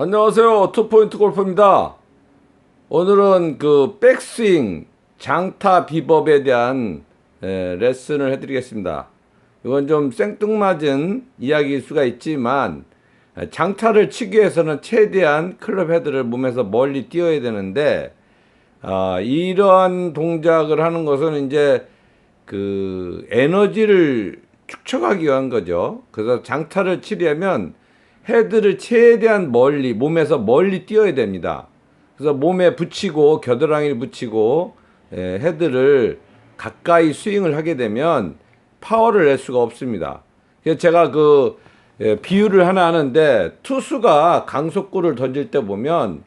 안녕하세요. 투포인트 골프입니다. 오늘은 그 백스윙 장타 비법에 대한 에, 레슨을 해드리겠습니다. 이건 좀 생뚱맞은 이야기일 수가 있지만 에, 장타를 치기 위해서는 최대한 클럽 헤드를 몸에서 멀리 띄어야 되는데 아, 이러한 동작을 하는 것은 이제 그 에너지를 축적하기 위한 거죠. 그래서 장타를 치려면 헤드를 최대한 멀리 몸에서 멀리 띄어야 됩니다. 그래서 몸에 붙이고 겨드랑이를 붙이고 예, 헤드를 가까이 스윙을 하게 되면 파워를 낼 수가 없습니다. 그래서 제가 그 예, 비유를 하나 하는데 투수가 강속구를 던질 때 보면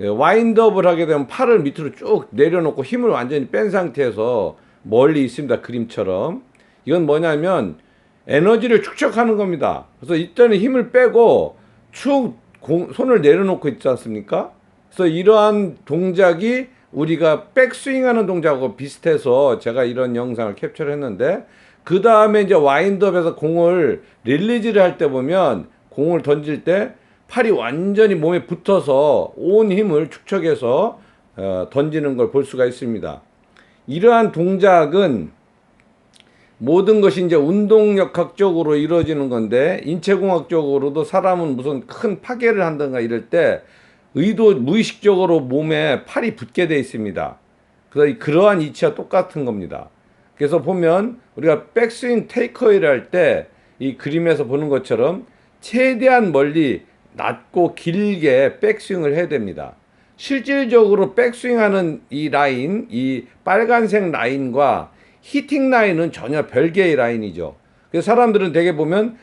예, 와인드업을 하게 되면 팔을 밑으로 쭉 내려놓고 힘을 완전히 뺀 상태에서 멀리 있습니다. 그림처럼. 이건 뭐냐면 에너지를 축적하는 겁니다. 그래서 이때는 힘을 빼고 축 공- 손을 내려놓고 있지 않습니까? 그래서 이러한 동작이 우리가 백스윙하는 동작하고 비슷해서 제가 이런 영상을 캡처를 했는데 그 다음에 이제 와인드업에서 공을 릴리즈를 할 때 보면 공을 던질 때 팔이 완전히 몸에 붙어서 온 힘을 축적해서 어, 던지는 걸 볼 수가 있습니다. 이러한 동작은 모든 것이 이제 운동역학적으로 이루어지는 건데 인체공학적으로도 사람은 무슨 큰 파괴를 한다든가 이럴 때 의도 무의식적으로 몸에 팔이 붙게 돼 있습니다. 그래서 이- 그러한 이치와 똑같은 겁니다. 그래서 보면 우리가 백스윙 테이크어웨이를 할 때 이 그림에서 보는 것처럼 최대한 멀리 낮고 길게 백스윙을 해야 됩니다. 실질적으로 백스윙하는 이 라인, 이 빨간색 라인과 히팅 라인은 전혀 별개의 라인이죠. 그래서 사람들은 대개 보면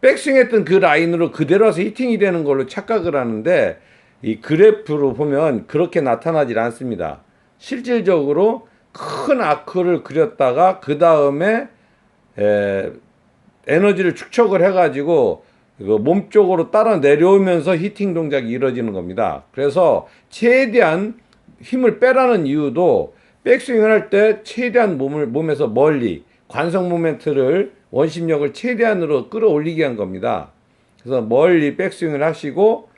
백스윙했던 그 라인으로 그대로 와서 히팅이 되는 걸로 착각을 하는데 이 그래프로 보면 그렇게 나타나질 않습니다. 실질적으로 큰 아크를 그렸다가 그 다음에 에너지를 축적을 해가지고 그몸 쪽으로 따라 내려오면서 히팅 동작이 이루어지는 겁니다. 그래서 최대한 힘을 빼라는 이유도 백스윙을 할 때 최대한 몸을 몸에서 멀리 관성 모멘트를 원심력을 최대한으로 끌어올리게 한 겁니다. 그래서 멀리 백스윙을 하시고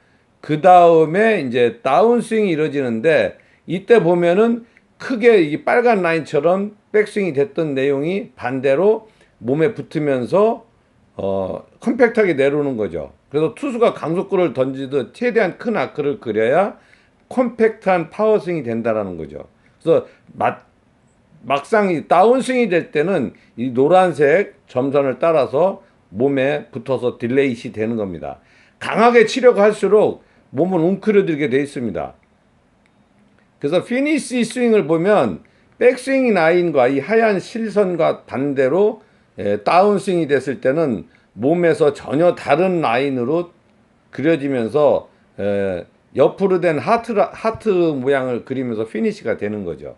그 다음에 이제 다운스윙이 이루어지는데 이때 보면은 크게 이 빨간 라인처럼 백스윙이 됐던 내용이 반대로 몸에 붙으면서 어 컴팩트하게 내려오는 거죠. 그래서 투수가 강속구를 던지듯 최대한 큰 아크를 그려야 컴팩트한 파워스윙이 된다라는 거죠. 그래서 막 막상 이 다운스윙이 될 때는 이 노란색 점선을 따라서 몸에 붙어서 딜레이시 되는 겁니다. 강하게 치려고 할수록 몸은 웅크려들게 돼 있습니다. 그래서 피니시 스윙을 보면 백스윙 라인과 이 하얀 실선과 반대로 예, 다운스윙이 됐을 때는 몸에서 전혀 다른 라인으로 그려지면서 에, 옆으로 된 하트 라- 하트 모양을 그리면서 피니시가 되는 거죠.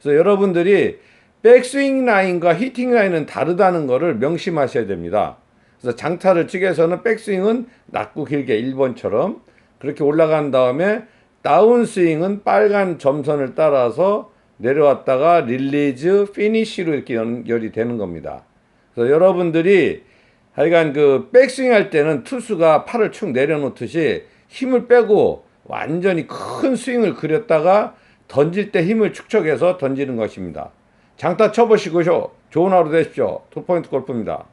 그래서 여러분들이 백스윙 라인과 히팅 라인은 다르다는 것을 명심하셔야 됩니다. 그래서 장타를 위해서는 백스윙은 낮고 길게 1번처럼 그렇게 올라간 다음에 다운스윙은 빨간 점선을 따라서 내려왔다가 릴리즈, 피니쉬로 이렇게 연결이 되는 겁니다. 그래서 여러분들이 하여간 그 백스윙 할 때는 투수가 팔을 축 내려놓듯이 힘을 빼고 완전히 큰 스윙을 그렸다가 던질 때 힘을 축적해서 던지는 것입니다. 장타 쳐보시고요. 좋은 하루 되십시오. 투포인트 골프입니다.